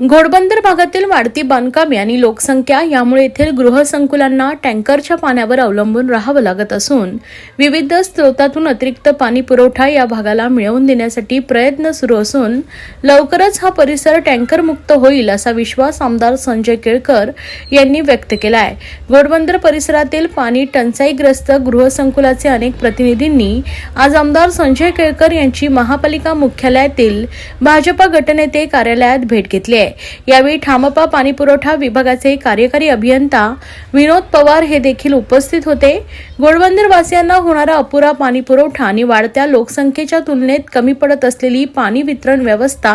घोडबंदर भागातील वाढती बांधकामे आणि लोकसंख्या यामुळे येथील गृहसंकुलांना टँकरच्या पाण्यावर अवलंबून राहावं लागत असून विविध स्रोतातून अतिरिक्त पाणी पुरवठा या भागाला मिळवून देण्यासाठी प्रयत्न सुरू असून लवकरच हा परिसर टँकरमुक्त होईल असा विश्वास आमदार संजय केळकर यांनी व्यक्त केला आहे घोडबंदर परिसरातील पाणी टंचाईग्रस्त गृहसंकुलाचे अनेक प्रतिनिधींनी आज आमदार संजय केळकर यांची महापालिका मुख्यालयातील भाजपा गटनेते कार्यालयात भेट घेतली आहे. यावेळी ठामपा पाणीपुरवठा विभागाचे कार्यकारी अभियंता विनोद पवार हे देखील उपस्थित होते. गोडबंदरवासियांना होणारा अपुरा पाणी पुरवठा आणि वाढत्या लोकसंख्येच्या तुलनेत कमी पडत असलेली पाणी वितरण व्यवस्था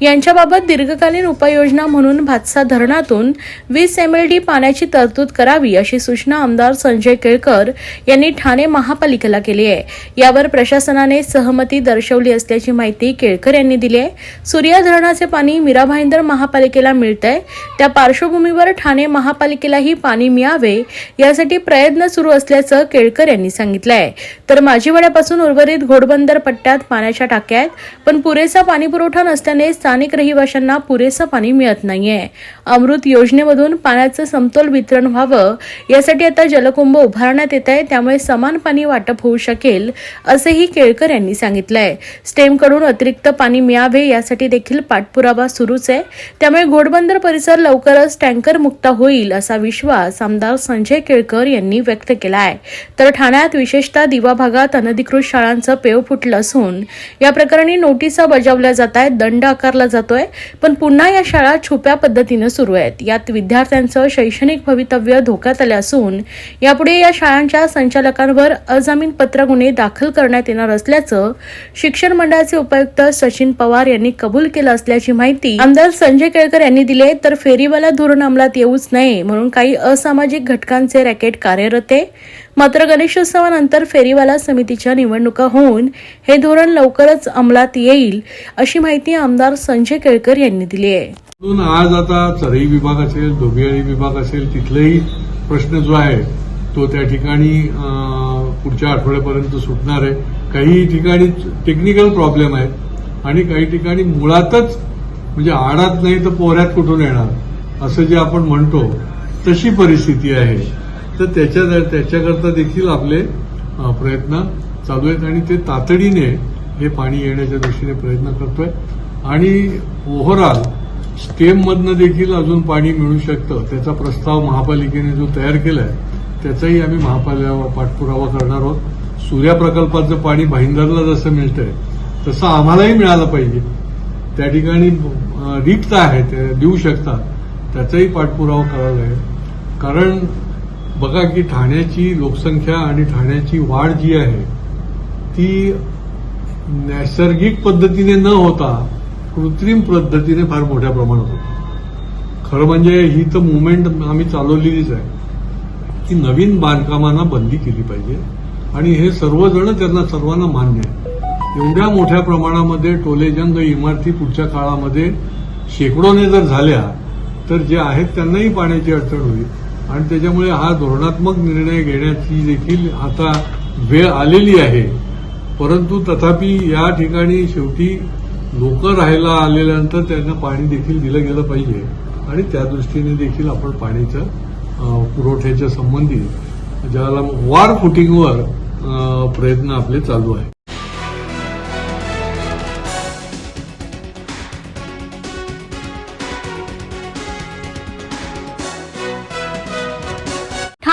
यांच्याबाबत दीर्घकालीन उपाययोजना म्हणून भातसा धरणातून वीस एम एल डी पाण्याची तरतूद करावी अशी सूचना आमदार संजय केळकर यांनी ठाणे महापालिकेला केली आहे. यावर प्रशासनाने सहमती दर्शवली असल्याची माहिती केळकर यांनी दिली आहे. सूर्या धरणाचे पाणी मीरा भाईंदर महापालिकेला मिळतंय. त्या पार्श्वभूमीवर ठाणे महापालिकेलाही पाणी मिळावे यासाठी प्रयत्न सुरू असल्याचं केळकर यांनी सांगितलं आहे तर माझीवाड्यापासून उर्वरित घोडबंदर पट्ट्यात पाण्याच्या टाक्या आहेत पण पुरेसा पाणीपुरवठा नसल्याने स्थानिक रहिवाशांना पुरेसं पाणी मिळत नाहीये. अमृत योजनेमधून पाण्याचं समतोल वितरण व्हावं यासाठी आता जलकुंभ उभारण्यात येत आहे त्यामुळे समान पाणी वाटप होऊ शकेल असंही केळकर यांनी सांगितलंय. स्टेमकडून अतिरिक्त पाणी मिळावे यासाठी देखील पाठपुरावा सुरूच आहे. त्यामुळे घोडबंदर परिसर लवकरच टँकर मुक्त होईल असा विश्वास आमदार संजय केळकर यांनी व्यक्त केला आहे तर ठाण्यात विशेषतः दिवा भागात अनधिकृत शाळांचं पेव फुटलं असून या प्रकरणी नोटिसा बजावल्या जात आहेत दंड आकारला जातोय. पण पुन्हा या शाळा छुप्या पद्धतीनं सुरू आहेत. यात विद्यार्थ्यांचं शैक्षणिक भवितव्य धोक्यात आलं असून यापुढे या शाळांच्या संचालकांवर अजामीनपत्र गुन्हे दाखल करण्यात येणार असल्याचं शिक्षण मंडळाचे उपायुक्त सचिन पवार यांनी कबूल केलं असल्याची माहिती आमदार संजय केळकर यांनी दिली तर फेरीवाला धोरण अंमलात येऊच नये म्हणून काही असामाजिक घटकांचे रॅकेट कार्यरत आहे. मात्र गणेशोत्सवानंतर फेरीवाला समितीच्या निवडणुका होऊन हे धोरण लवकरच अंमलात येईल अशी माहिती आमदार संजय केळकर यांनी दिली आहे. म्हणून आज आता चरई विभाग असेल धोबियाळी विभाग असेल तिथलेही प्रश्न जो आहे तो त्या ठिकाणी पुढच्या आठवड्यापर्यंत सुटणार आहे. काही ठिकाणी टेक्निकल प्रॉब्लेम आहेत आणि काही ठिकाणी मुळातच म्हणजे आडात नाही तर पोहऱ्यात कुठून येणार असं जे आपण म्हणतो तशी परिस्थिती आहे. तर त्याच्या त्याच्याकरता देखील आपले प्रयत्न चालू आहेत आणि ते तातडीने हे पाणी येण्याच्या दृष्टीने प्रयत्न करतोय. आणि ओव्हरऑल स्टेममधनं देखील अजून पाणी मिळू शकतं. त्याचा प्रस्ताव महापालिकेने जो तयार केलाय त्याचाही आम्ही महापालिका पाठपुरावा करणार आहोत. सूर्या प्रकल्पाचं पाणी भाईंदरला जसं मिळतंय तसं आम्हालाही मिळालं पाहिजे. त्या ठिकाणी रिक्त आहे ते देऊ शकतात. त्याचाही पाठपुरावा करायला आहे. कारण बघा की ठाण्याची लोकसंख्या आणि ठाण्याची वाढ जी आहे ती नैसर्गिक पद्धतीने न होता कृत्रिम पद्धतीने फार मोठ्या प्रमाणात होतो. खरं म्हणजे ही तर मुवमेंट आम्ही चालवलेलीच आहे. की नवीन बांधकामांना बंदी केली पाहिजे. आणि हे सर्वजण त्यांना सर्वांना मान्य आहे. एवढ्या मोठ्या प्रमाणामध्ये टोलेजंग इमारती पुढच्या काळामध्ये शेकडोने जर झाल्या तर जे आहेत त्यांनाही पाण्याची अडचण होईल. आणि त्याच्यामुळे हा धोरणात्मक निर्णय घेण्याची देखील आता वेळ आलेली आहे. परंतु तथापि या ठिकाणी शेवटी लोक राहायला आलेल्यानंतर त्यांना पाणी देखील दिलं गेलं पाहिजे. आणि त्या दृष्टीने देखील आपण पाण्याच्या पुरवठ्याच्या संबंधी ज्याला वार फुटिंगवर प्रयत्न आपले चालू आहे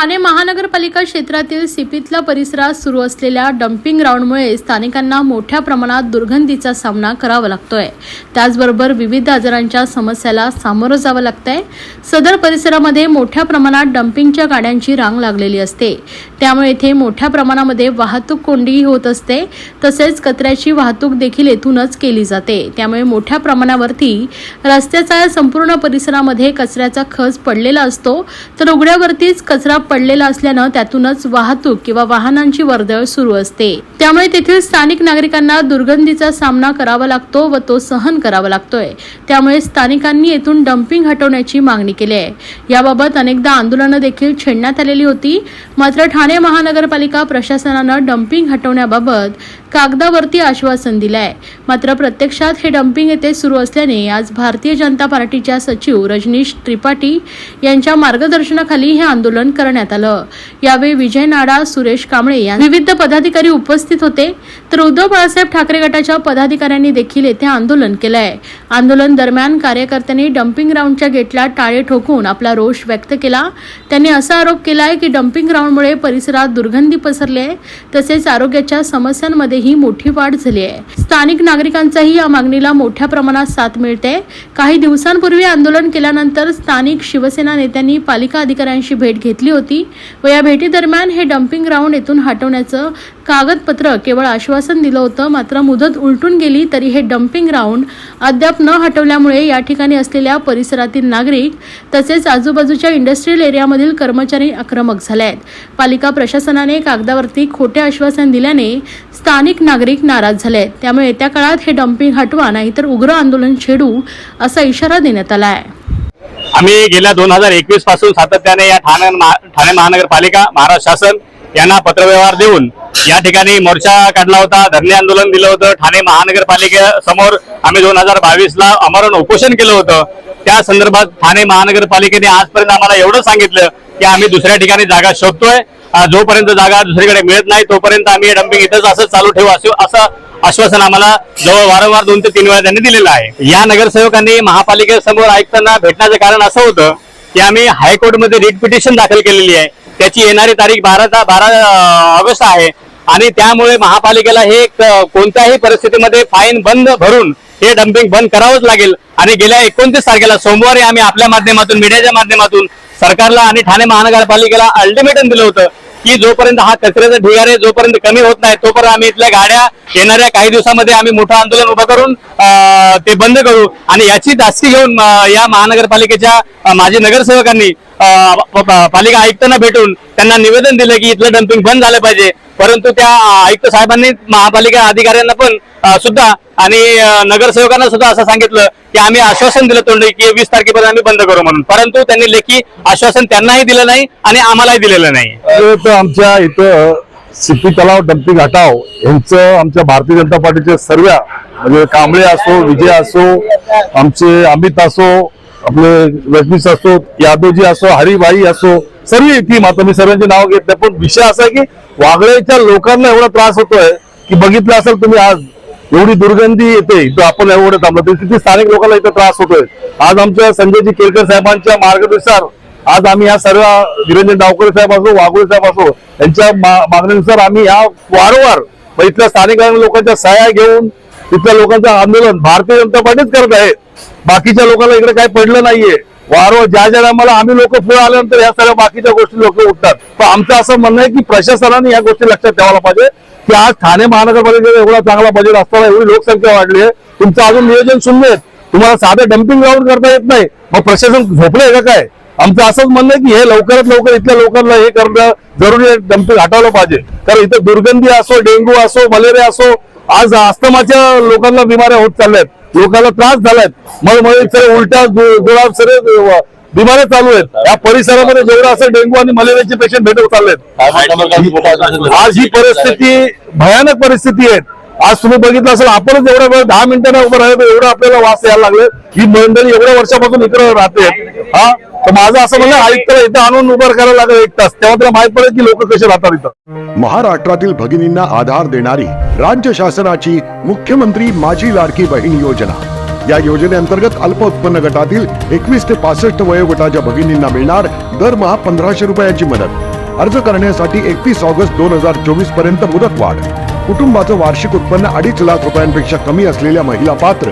ठाणे महानगरपालिका क्षेत्रातील सिपीतला परिसरात सुरू असलेल्या डम्पिंग ग्राउंडमुळे स्थानिकांना मोठ्या प्रमाणात दुर्गंधीचा सामना करावा लागतोय. त्याचबरोबर विविध आजारांच्या समस्याला सामोरं जावं लागतंय. सदर परिसरामध्ये मोठ्या प्रमाणात डम्पिंगच्या गाड्यांची रांग लागलेली असते. त्यामुळे येथे मोठ्या प्रमाणामध्ये वाहतूक कोंडीही होत असते. तसेच कचऱ्याची वाहतूक देखील येथूनच केली जाते. त्यामुळे मोठ्या प्रमाणावरती रस्त्याचा संपूर्ण परिसरामध्ये कचऱ्याचा खच पडलेला असतो. तर उघड्यावरतीच कचरा पडलेला असल्यानं त्यातूनच वाहतूक किंवा वाहनांची वर्दळ सुरू असते. त्यामुळे तेथील स्थानिक नागरिकांना दुर्गंधीचा सामना करावा लागतो व तो सहन करावा लागतोय. त्यामुळे स्थानिकांनी येथून डम्पिंग हटवण्याची मागणी केली आहे. याबाबत अनेकदा आंदोलनं देखील छेडण्यात आलेली होती. मात्र ठाणे महानगरपालिका प्रशासनानं डम्पिंग हटवण्याबाबत कागदावरती आश्वासन दिलं आहे मात्र प्रत्यक्षात हे डम्पिंग येथे सुरू असल्याने आज भारतीय जनता पार्टीच्या सचिव रजनीश त्रिपाठी यांच्या मार्गदर्शनाखाली हे आंदोलन करण्यात आलं. यावेळी विजय नाडा सुरेश कांबळे या विविध पदाधिकारी उपस्थित होते. तर उद्धव बाळासाहेब ठाकरे गटाच्या पदाधिकाऱ्यांनी देखील येथे आंदोलन केलं आहे आंदोलन दरम्यान कार्यकर्त्यांनी डम्पिंग ग्राउंडच्या गेटला टाळे ठोकून आपला रोष व्यक्त केला. त्यांनी असा आरोप केला आहे की डम्पिंग ग्राउंडमुळे परिसरात दुर्गंधी पसरली आहे तसेच आरोग्याच्या समस्यांमध्येही ही मोठी वाढ झाली आहे. स्थानिक नागरिकांचाही या मागणीला मोठ्या प्रमाणात साथ मिळते. काही दिवसांपूर्वी आंदोलन केल्यानंतर स्थानिक शिवसेना नेत्यांनी पालिका अधिकाऱ्यांशी भेट घेतली होती व या भेटीदरम्यान हे डम्पिंग ग्राउंड येथून हटवण्याचं कागदपत्र केवळ आश्वासन दिलं होतं मात्र मुदत उलटून गेली तरी हे डम्पिंग ग्राउंड अद्याप न हटवल्यामुळे या ठिकाणी असलेल्या परिसरातील नागरिक तसेच आजूबाजूच्या इंडस्ट्रीयल एरियामधील कर्मचारी आक्रमक झाले आहेत. पालिका प्रशासनाने कागदावरती खोटे आश्वासन दिल्याने स्थानिक नागरिक नाराज झाले आहेत. त्यामुळे येत्या काळात हे डम्पिंग हटवा नाहीतर उग्र आंदोलन छेडू असा इशारा देण्यात आला आहे. आम्ही गेल्या दोन हजार एकवीसपासून सातत्याने या ठाणे ठाणे महानगरपालिका महाराष्ट्र शासन यांना पत्रव्यवहार देऊन या ठिकाणी मोर्चा काढला होता धरणे आंदोलन दिलं होतं ठाणे महानगरपालिकेसमोर आम्ही दोन हजार बावीसला अमरण उपोषण केलं होतं. त्या संदर्भात ठाणे महानगरपालिकेने आजपर्यंत आम्हाला एवढं सांगितलं की आम्ही दुसऱ्या ठिकाणी जागा शोधतोय. जोपर्यंत जागा दुसरीकडे मिळत नाही तोपर्यंत आम्ही डम्पिंग इथंच असं चालू ठेवू असं असं आश्वासन आम्हाला जवळ वारंवार दोन ते तीन वेळा त्यांनी दिलेलं आहे. या नगरसेवकांनी महापालिकेसमोर आयुक्तांना भेटण्याचं कारण असं होतं की आम्ही हायकोर्टमध्ये रिट पिटिशन दाखल केलेली आहे. त्याची येणारी तारीख बारा बारा ऑगस्ट आहे. आणि त्यामुळे महापालिकेला हे कोणत्याही परिस्थितीमध्ये फाईन बंद भरून हे डम्पिंग बंद करावंच लागेल. आणि गेल्या एकोणतीस तारखेला सोमवारी आम्ही आपल्या माध्यमातून मीडियाच्या माध्यमातून सरकारला आणि ठाणे महानगरपालिकेला अल्टिमेटम दिलं होतं की जोपर्यंत हा कचऱ्याचा ढिगारे जोपर्यंत कमी होत नाही तोपर्यंत आम्ही इथल्या गाड्या येणाऱ्या काही दिवसामध्ये आम्ही मोठं आंदोलन उभं करून ते बंद करू. आणि याची दास्ती घेऊन या महानगरपालिकेच्या माजी नगरसेवकांनी पालिका आयुक्तांना भेटून त्यांना निवेदन दिलं की इथलं डम्पिंग बंद झालं पाहिजे. परंतु त्या आयुक्त साहेबांनी महापालिका अधिकाऱ्यांना पण सुद्धा आणि नगरसेवकांना सुद्धा असं सांगितलं की आम्ही आश्वासन दिलं तोंडी की वीस तारखेपर्यंत आम्ही बंद करू म्हणून. परंतु त्यांनी लेखी आश्वासन त्यांनाही दिलं नाही आणि आम्हालाही दिलेलं नाही. तर आमच्या इथं सिपी तलाव डम्पिंग हटाव यांचं आमच्या भारतीय जनता पार्टीचे सर्व म्हणजे कांबळे असो विजय असो आमचे अमित असो आपले रजनीश असो यादवजी असो हरिभाई असो सर्व टीम आता मी सर्वांचे नाव घेत नाही पण विषय असा आहे की वागळ्याच्या लोकांना एवढा त्रास होतोय की बघितलं असेल तुम्ही आज एवढी दुर्गंधी येते इथं आपण एवढं थांबलो तिथे स्थानिक लोकांना इथं त्रास होतोय. आज आमच्या संजयजी केळकर साहेबांच्या मार्गदर्शनानुसार आज आम्ही या सर्व निरंजन डावकर साहेब असो वाघोळे साहेब असो यांच्या मा- मागणीनुसार आम्ही या वारंवार मग इथल्या स्थानिक लोकांच्या सहाय्या घेऊन तिथल्या लोकांचं आंदोलन भारतीय जनता पार्टीच करत आहे. बाकीच्या लोकांना इकडे काही पडलं नाहीये. वारंवार ज्या ज्या टायमाला आम्ही लोक पुढे आल्यानंतर या सगळ्या बाकीच्या गोष्टी लोक उठतात. पण आमचं असं म्हणणं आहे की प्रशासनाने या गोष्टी लक्षात ठेवायला पाहिजे. की आज ठाणे महानगरपालिकेचा एवढा चांगला बजेट असताना एवढी लोकसंख्या वाढली आहे. तुमचं अजून नियोजन शून्य तुम्हाला साधं डम्पिंग ग्राउंड करता येत नाही. मग प्रशासन झोपलंय का काय? आमचं असंच म्हणणं आहे की हे लवकरात लवकर इथल्या लोकांना हे करणं जरुरी आहे. डम्पिंग हटवलं पाहिजे. कारण इथं दुर्गंधी असो डेंग्यू असो मलेरिया असो आज अस्थमाच्या लोकांना बिमाऱ्या होत चालल्यात. लोकांना त्रास झालाय. मग उलट्या गोळा सरे बिमाऱ्या चालू आहेत. या परिसरामध्ये जेवढं असं डेंग्यू आणि मलेरियाचे पेशंट भेटत चाललेत. आज ही परिस्थिती भयानक परिस्थिती आहे. आज तुम्ही बघितलं असेल आपणच एवढा वेळ दहा मिनिटांना उभं राहिलं तर एवढं आपल्याला वास यायला लागले. ही मंडळी एवढ्या वर्षापासून इकडे राहते. हा? माझं असं म्हणणं आयुक्ताला इथं आणून उभं करायला लागलं एक तास. तेव्हा त्याला माहीत पडेल की लोक कसे राहतात इथं. महाराष्ट्रातील भगिनींना आधार देणारी राज्य शासनाची मुख्यमंत्री माझी लाडकी बहीण योजना. या योजनेअंतर्गत अल्प उत्पन्न गटातील एकवीस ते पासष्ट वयोगटाच्या भगिनींना मिळणार दरमहा पंधराशे रुपयाची मदत. अर्ज करण्यासाठी एकतीस ऑगस्ट दोन हजार चोवीसपर्यंत मुदतवाढ. कुटुंबाचं वार्षिक उत्पन्न अडीच लाख रुपयांपेक्षा कमी असलेल्या महिला पात्र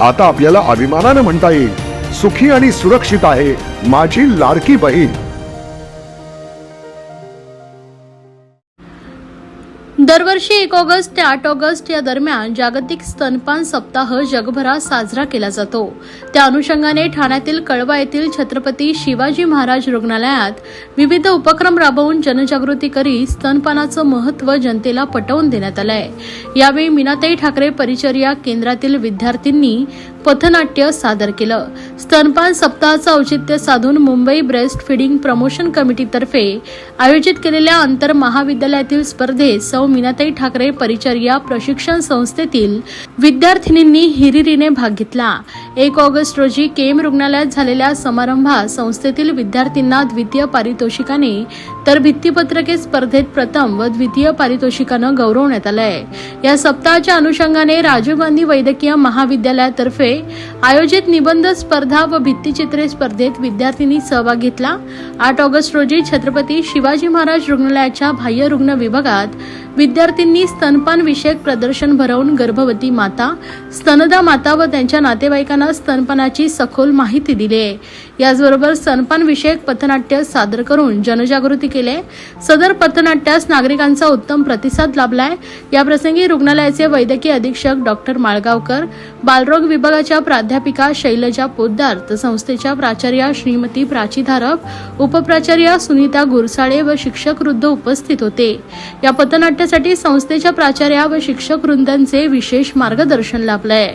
आता आपल्याला अभिमानानं म्हणता येईल. सुखी आणि सुरक्षित आहे माझी लाडकी बहीण. दरवर्षी एक ऑगस्ट ते आठ ऑगस्ट या दरम्यान जागतिक स्तनपान सप्ताह जगभरात साजरा केला जातो. त्या अनुषंगाने ठाण्यातील कळवा येथील छत्रपती शिवाजी महाराज रुग्णालयात विविध उपक्रम राबवून जनजागृती करीत स्तनपानाचं महत्त्व जनतेला पटवून देण्यात आलंय. यावेळी मीनाताई ठाकरे परिचर्या केंद्रातील विद्यार्थ्यांनी पथनाट्य सादर केलं. स्तनपान सप्ताहाचं औचित्य साधून मुंबई ब्रेस्ट फिडिंग प्रमोशन कमिटीतर्फे आयोजित केलेल्या आंतर महाविद्यालयातील स्पर्धेत सौ मीनाताई ठाकरे परिचर्या प्रशिक्षण संस्थेतील विद्यार्थिनींनी हिरिरीने भाग घेतला. एक ऑगस्ट रोजी केम रुग्णालयात झालेल्या समारंभात संस्थेतील विद्यार्थ्यांना द्वितीय पारितोषिकाने तर भित्तीपत्रके स्पर्धेत प्रथम व द्वितीय पारितोषिकानं गौरवण्यात आलंय. या सप्ताहाच्या अनुषंगाने राजीव गांधी वैद्यकीय महाविद्यालयातर्फे आयोजित निबंध स्पर्धा व भित्तीचित्रे स्पर्धेत विद्यार्थ्यांनी सहभाग घेतला. आठ ऑगस्ट रोजी छत्रपती शिवाजी महाराज रुग्णालयाच्या बाह्य रुग्ण विभागात विद्यार्थ्यांनी स्तनपान विषयक प्रदर्शन भरवून गर्भवती माता स्तनदा माता व त्यांच्या नातेवाईकांना स्तनपानाची सखोल माहिती दिली. आहे याचबरोबर स्तनपान विषयक पथनाट्य सादर करून जनजागृती केली. सदर पथनाट्यास नागरिकांचा उत्तम प्रतिसाद लाभलाय. याप्रसंगी रुग्णालयाचे वैद्यकीय अधीक्षक डॉक्टर माळगावकर बालरोग विभागाच्या प्राध्यापिका शैलजा पोद्दार तर संस्थेच्या प्राचार्या श्रीमती प्राची धारप उपप्राचार्या सुनीता गुरसाळे व शिक्षक वृद्ध उपस्थित होते. या पथनाट्य पथनाट्यासाठी संस्थेच्या प्राचार्या व शिक्षक वृंदांचे विशेष मार्गदर्शन लाभलंय.